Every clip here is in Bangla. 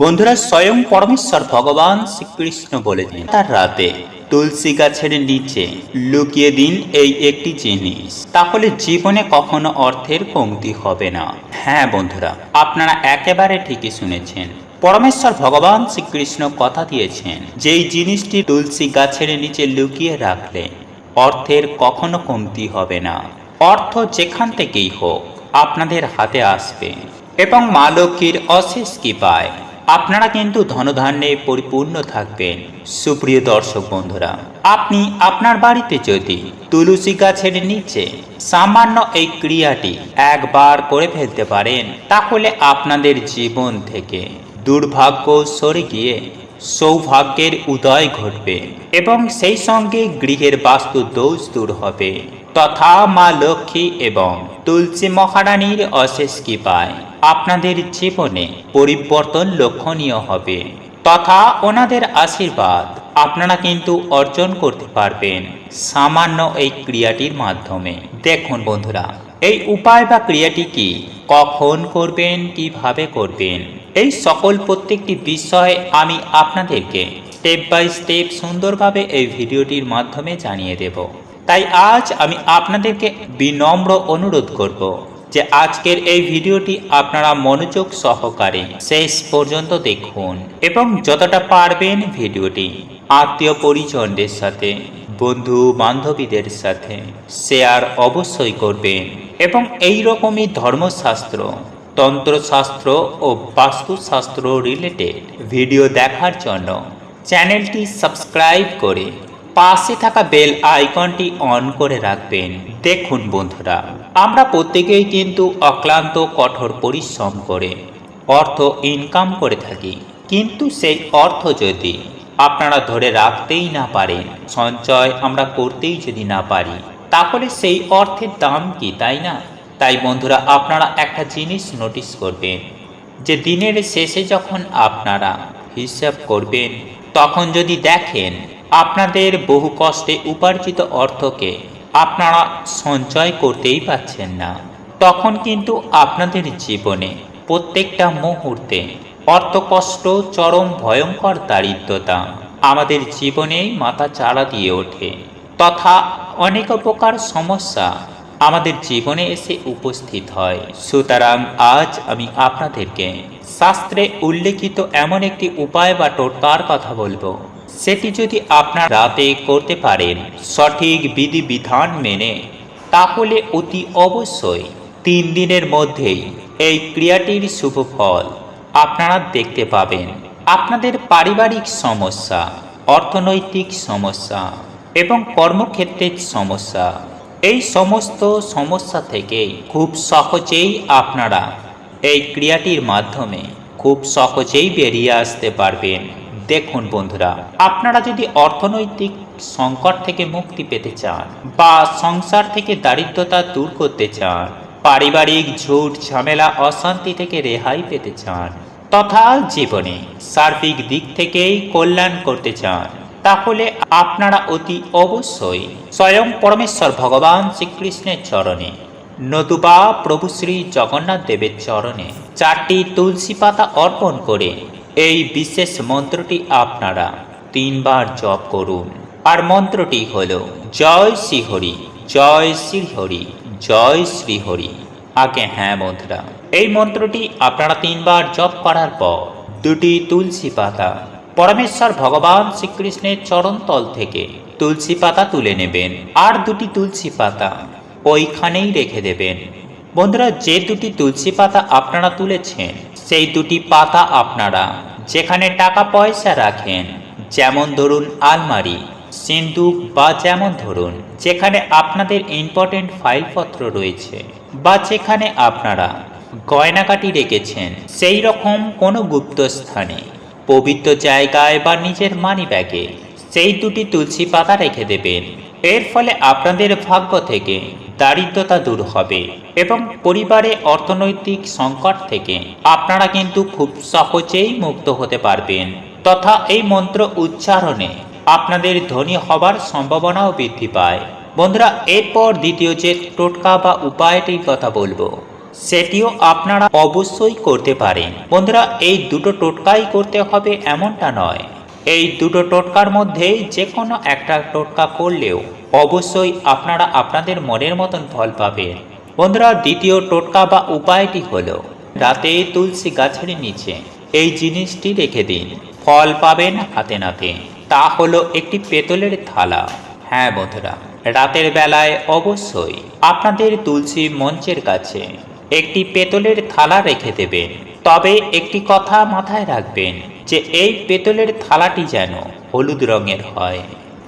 বন্ধুরা স্বয়ং পরমেশ্বর ভগবান শ্রীকৃষ্ণ বলে দিন, তার রাতে তুলসী গাছের নিচে লুকিয়ে দিন এই একটি জিনিস। তাহলে জীবনে কখনো অর্থের কমতি হবে না। হ্যাঁ বন্ধুরা, আপনারা একেবারে ঠিকই শুনেছেন। পরমেশ্বর ভগবান শ্রীকৃষ্ণ কথা দিয়েছেন যেই জিনিসটি তুলসী গাছের নিচে লুকিয়ে রাখলে অর্থের কখনো কমতি হবে না। অর্থ যেখান থেকেই হোক আপনাদের হাতে আসবে এবং মা লক্ষ্মীর অশেষ কৃপায় আপনারা কিন্তু ধনধান্যে পরিপূর্ণ থাকবেন। সুপ্রিয় দর্শক বন্ধুরা, আপনি আপনার বাড়িতে যদি তুলসী গাছের নিচে সামান্য এই ক্রিয়াটি একবার করে ফেলতে পারেন, তাহলে আপনাদের জীবন থেকে দুর্ভাগ্য সরে গিয়ে সৌভাগ্যের উদয় ঘটবে এবং সেই সঙ্গে গৃহের বাস্তু দোষ দূর হবে। তথা মা লক্ষ্মী এবং তুলসী মহারানীর অশেষ কৃপায় আপনাদের জীবনে পরিবর্তন লক্ষণীয় হবে। তথা ওনাদের আশীর্বাদ আপনারা কিন্তু অর্জন করতে পারবেন সামান্য এই ক্রিয়াটির মাধ্যমে। দেখুন বন্ধুরা, এই উপায় বা ক্রিয়াটি কি? কখন করবেন? কীভাবে করবেন? এই সকল প্রত্যেকটি বিষয় আমি আপনাদেরকে স্টেপ বাই স্টেপ সুন্দরভাবে এই ভিডিওটির মাধ্যমে জানিয়ে দেব। তাই আজ আমি আপনাদেরকে বিনম্র অনুরোধ করব যে আজকের এই ভিডিওটি আপনারা মনোযোগ সহকারে শেষ পর্যন্ত দেখুন এবং যতটা পারবেন ভিডিওটি আত্মীয় পরিজনদের সাথে, বন্ধু বান্ধবীদের সাথে শেয়ার অবশ্যই করবেন এবং এই রকমই ধর্মশাস্ত্র, তন্ত্রশাস্ত্র ও বাস্তুশাস্ত্র রিলেটেড ভিডিও দেখার জন্য চ্যানেলটি সাবস্ক্রাইব করে পাশে থাকা বেল আইকনটি অন করে রাখবেন। দেখুন বন্ধুরা, আমরা প্রত্যেকেই কিন্তু অক্লান্ত, কঠোর পরিশ্রম করে অর্থ ইনকাম করে থাকি। কিন্তু সেই অর্থ যদি আপনারা ধরে রাখতেই না পারেন, সঞ্চয় আমরা করতেই যদি না পারি, তাহলে সেই অর্থের দাম কি, তাই না? তাই বন্ধুরা, আপনারা একটা জিনিস নোটিস করবেন যে দিনের শেষে যখন আপনারা হিসাব করবেন তখন যদি দেখেন আপনাদের বহু কষ্টে উপার্জিত অর্থকে আপনারা সঞ্চয় করতেই পাচ্ছেন না, তখন কিন্তু আপনাদের জীবনে প্রত্যেকটা মুহূর্তে অর্থকষ্ট, চরম ভয়ঙ্কর দারিদ্রতা আমাদের জীবনেই মাথা চাড়া দিয়ে ওঠে। তথা অনেক প্রকার সমস্যা আমাদের জীবনে এসে উপস্থিত হয়। সুতরাং আজ আমি আপনাদেরকে শাস্ত্রে উল্লেখিত এমন একটি উপায় বা টোটকার কথা বলব। সেটি যদি আপনার রাতে করতে পারেন সঠিক বিধি বিধান মেনে, তাহলে অতি অবশ্যই তিন দিনের মধ্যেই এই ক্রিয়াটির শুভ ফল আপনারা দেখতে পাবেন। আপনাদের পারিবারিক সমস্যা, অর্থনৈতিক সমস্যা এবং কর্মক্ষেত্রের সমস্যা এই সমস্ত সমস্যা থেকে খুব সহজেই আপনারা এই ক্রিয়াটির মাধ্যমে খুব সহজেই বেরিয়ে আসতে পারবেন। দেখুন বন্ধুরা, আপনারা যদি অর্থনৈতিক সংকট থেকে মুক্তি পেতে চান বা সংসার থেকে দারিদ্রতা দূর করতে চান, পারিবারিক ঝুট, ঝামেলা, অশান্তি থেকে রেহাই পেতে চান, তথা জীবনে সার্বিক দিক থেকেই কল্যাণ করতে চান তাহলে আপনারা অতি অবশ্যই স্বয়ং পরমেশ্বর ভগবান শ্রীকৃষ্ণের চরণে, নতুবা প্রভু শ্রী জগন্নাথ দেবের চরণে চারটি তুলসী পাতা অর্পণ করে এই বিশেষ মন্ত্রটি আপনারা তিনবার জপ করুন। আর মন্ত্রটি হল, জয় শ্রীহরি জয় শ্রীহরি জয় শ্রীহরি। আগে হ্যাঁ বন্ধুরা, এই মন্ত্রটি আপনারা তিনবার জপ করার পর দুটি তুলসী পাতা পরমেশ্বর ভগবান শ্রীকৃষ্ণের চরণতল থেকে তুলসী পাতা তুলে নেবেন, আর দুটি তুলসী পাতা ওইখানেই রেখে দেবেন। বন্ধুরা, যে দুটি তুলসী পাতা আপনারা তুলেছেন, সেই দুটি পাতা আপনারা যেখানে টাকা পয়সা রাখেন, যেমন ধরুন আলমারি, সিন্দুক বা যেমন ধরুন, যেখানে আপনাদের ইম্পর্টেন্ট ফাইলপত্র রয়েছে বা যেখানে আপনারা গয়নাকাটি রেখেছেন, সেই রকম কোনো গুপ্ত স্থানে পবিত্র জায়গায় বা নিজের মানি ব্যাগে সেই দুটি তুলসী পাতা রেখে দেবেন। এর ফলে আপনাদের ভাগ্য থেকে দারিদ্রতা দূর হবে এবং পরিবারে অর্থনৈতিক সংকট থেকে আপনারা কিন্তু খুব সহজেই মুক্ত হতে পারবেন। তথা এই মন্ত্র উচ্চারণে আপনাদের ধনী হবার সম্ভাবনাও বৃদ্ধি পায়। বন্ধুরা, এরপর দ্বিতীয় যে টোটকা বা উপায়টির কথা বলব সেটিও আপনারা অবশ্যই করতে পারেন। বন্ধুরা, এই দুটো টোটকাই করতে হবে এমনটা নয়। এই দুটো টোটকার মধ্যে যে কোনো একটা টোটকা করলেও অবশ্যই আপনারা আপনাদের মনের মতন ফল পাবেন। বন্ধুরা, দ্বিতীয় টোটকা বা উপায়টি হলো, রাতে তুলসী গাছের নিচে এই জিনিসটি রেখে দিন। ফল পাবেন হাতে নাতে। তা হলো একটি পেতলের থালা। হ্যাঁ বন্ধুরা, রাতের বেলায় অবশ্যই আপনাদের তুলসী মঞ্চের কাছে একটি পেতলের থালা রেখে দেবেন। তবে একটি কথা মাথায় রাখবেন যে, এই পেতলের থালাটি যেন হলুদ রঙের হয়।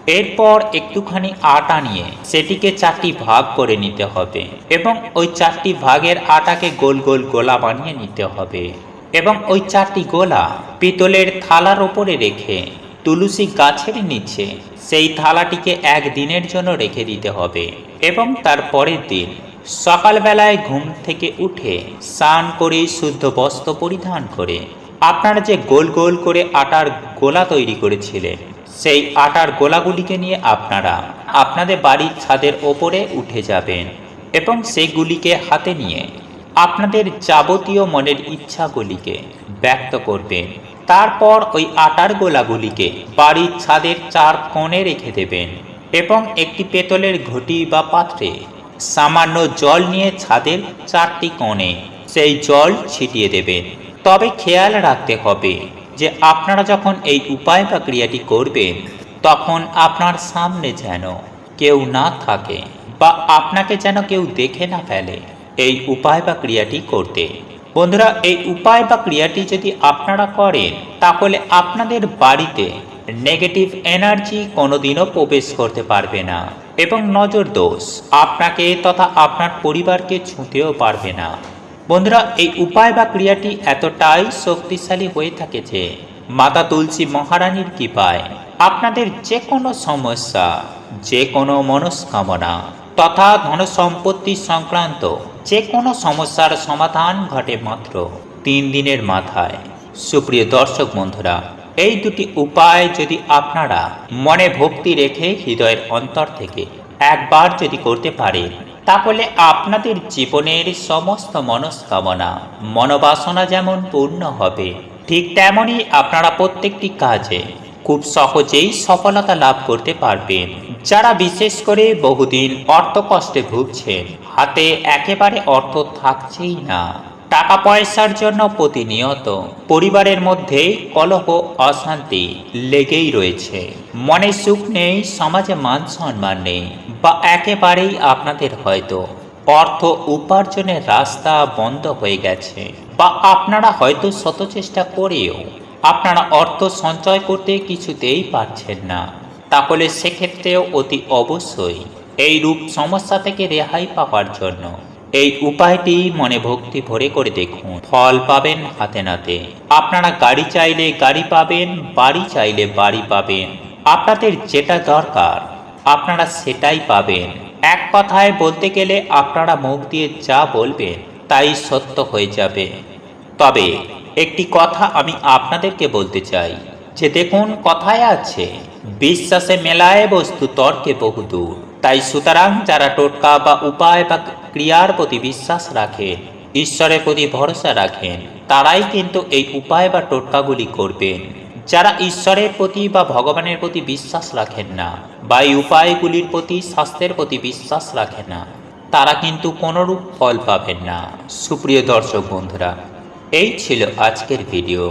এরপর একটুখানি আটা নিয়ে সেটিকে চারটি ভাগ করে নিতে হবে এবং ওই চারটি ভাগের আটাকে গোল গোল গোলা বানিয়ে নিতে হবে এবং ওই চারটি গোলা পিতলের থালার ওপরে রেখে তুলসী গাছের নিচে সেই থালাটিকে এক দিনের জন্য রেখে দিতে হবে এবং তার পরের দিন সকালবেলায় ঘুম থেকে উঠে স্নান করে শুদ্ধ বস্ত্র পরিধান করে আপনারা যে গোল গোল করে আটার গোলা তৈরি করেছিলেন, সেই আটার গোলাগুলিকে নিয়ে আপনারা আপনাদের বাড়ির ছাদের ওপরে উঠে যাবেন এবং সেইগুলিকে হাতে নিয়ে আপনাদের যাবতীয় মনের ইচ্ছাগুলিকে ব্যক্ত করবেন। তারপর ওই আটার গোলাগুলিকে বাড়ির ছাদের চার কোণে রেখে দেবেন এবং একটি পেতলের ঘটি বা পাত্রে সামান্য জল নিয়ে ছাদের চারটি কোণে সেই জল ছিটিয়ে দেবেন তবে খেয়াল রাখতে হবে যে আপনারা যখন এই উপায় বা ক্রিয়াটি করবেন, তখন আপনার সামনে যেন কেউ না থাকে বা আপনাকে যেন কেউ দেখে না ফেলে এই উপায় বা ক্রিয়াটি করতে। বন্ধুরা, এই উপায় বা ক্রিয়াটি যদি আপনারা করেন, তাহলে আপনাদের বাড়িতে নেগেটিভ এনার্জি কোনোদিনও প্রবেশ করতে পারবে না। এবং নজর দোষ আপনাকে তথা আপনার পরিবারকে ছুঁতেও পারবে না। বন্ধুরা, এই উপায় বা ক্রিয়াটি এতটাই শক্তিশালী হয়ে থাকে যে মাতা তুলসী মহারানীর কৃপায় আপনাদের যে কোনো সমস্যা যে কোনো মনস্কামনা তথা ধন সম্পত্তি সংক্রান্ত যে কোনো সমস্যার সমাধান ঘটে মাত্র তিন দিনের মাথায়। সুপ্রিয় দর্শক বন্ধুরা এই দুটি উপায় যদি আপনারা মনে ভক্তি রেখে হৃদয়ের অন্তর থেকে একবার যদি করতে পারেন, তাহলে আপনাদের জীবনের সমস্ত মনস্কামনা, মনোবাসনা যেমন পূর্ণ হবে, ঠিক তেমনই আপনারা প্রত্যেকটি কাজে খুব সহজেই সফলতা লাভ করতে পারবেন। যারা বিশেষ করে বহুদিন অর্থ কষ্টে ভুগছেন, হাতে একেবারে অর্থ থাকছেই না। টাকা পয়সার জন্য প্রতিনিয়ত পরিবারের মধ্যে কলহ, অশান্তি লেগেই রয়েছে। মনে সুখ নেই, সমাজে মান সম্মান নেই বা একেবারেই আপনাদের হয়তো অর্থ উপার্জনের রাস্তা বন্ধ হয়ে গেছে বা আপনারা হয়তো শত চেষ্টা করেও আপনারা অর্থ সঞ্চয় করতে কিছুতেই পারছেন না। তাহলে সেক্ষেত্রেও অতি অবশ্যই এই রূপ সমস্যা থেকে রেহাই পাওয়ার জন্য এই উপায়টি মনে ভক্তি ভরে করে দেখুন। ফল পাবেন হাতে নাতে। আপনারা গাড়ি চাইলে গাড়ি পাবেন, বাড়ি চাইলে বাড়ি পাবেন। আপনাদের যেটা দরকার, আপনারা সেটাই পাবেন। এক কথায় বলতে গেলে আপনারা মুখ দিয়ে যা বলবেন, তাই সত্য হয়ে যাবে। তবে একটি কথা আমি আপনাদেরকে বলতে চাই, যে দেখুন কথায় আছে, বিশ্বাসে মেলায় বস্তু তর্কে বহুদূর। তাই সুতরাং যারা টোটকা বা উপায় বা ক্রিয়ার প্রতি বিশ্বাস রাখেন ঈশ্বরের প্রতি ভরসা রাখেন। তারাই কিন্তু এই উপায় বা টোটকাগুলি করবেন। যারা ঈশ্বরের প্রতি বা ভগবানের প্রতি বিশ্বাস রাখেন না বা এই উপায়গুলির প্রতি স্বাস্থ্যের প্রতি বিশ্বাস রাখেন না, তারা কিন্তু কোনোরূপ ফল পাবেন না। সুপ্রিয় দর্শক বন্ধুরা, এই ছিল আজকের ভিডিও।